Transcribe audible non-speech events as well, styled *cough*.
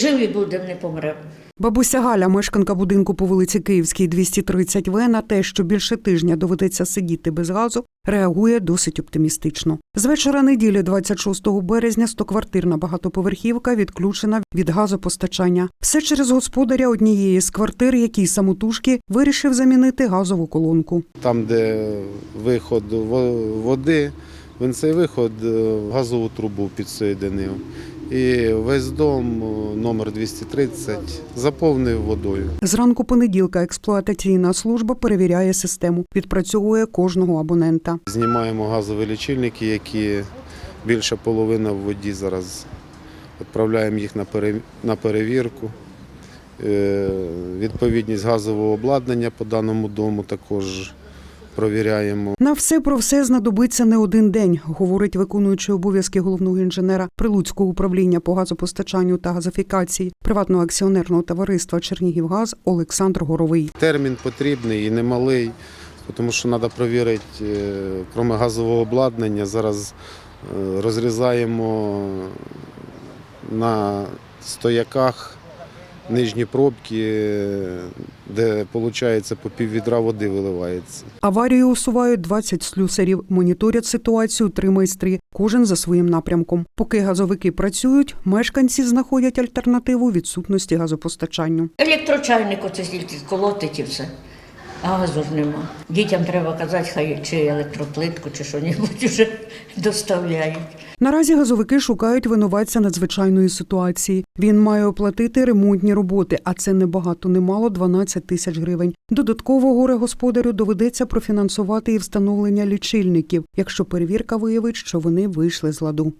Живі будемо, не помремо. Бабуся Галя, мешканка будинку по вулиці Київській, 230 В, на те, що більше тижня доведеться сидіти без газу, реагує досить оптимістично. З вечора неділі, 26 березня, стоквартирна багатоповерхівка відключена від газопостачання. Все через господаря однієї з квартир, який самотужки вирішив замінити газову колонку. Там, де виход води, він цей виход е, в газову трубу підсоєдинив. І весь дом е, номер 230 заповнив водою. Зранку понеділка експлуатаційна служба перевіряє систему, відпрацьовує кожного абонента. Знімаємо газові лічильники, які більша половина в воді зараз. Відправляємо їх на перевірку. Е, Відповідність газового обладнання по даному дому також провіряємо. На все про все знадобиться не один день, говорить виконуючий обов'язки головного інженера Прилуцького управління по газопостачанню та газифікації приватного акціонерного товариства Чернігівгаз Олександр Горовий. Термін потрібний і немалий, тому що треба перевірити, е, крім газового обладнання, зараз е, розрізаємо на стояках нижні пробки, де виходить по пів відра води виливається. Аварію усувають 20 слюсарів, моніторять ситуацію три майстри, кожен за своїм напрямком. Поки газовики працюють, мешканці знаходять альтернативу відсутності газопостачанню. Електрочайник оце тільки колотить і все. А газу ж нема. Дітям треба казати, хай чи електроплитку, чи що-небудь вже *laughs* доставляють. Наразі газовики шукають винуватця надзвичайної ситуації. Він має оплатити ремонтні роботи, а це не багато, не мало 12 тисяч гривень. Додатково горе господарю доведеться профінансувати і встановлення лічильників, якщо перевірка виявить, що вони вийшли з ладу.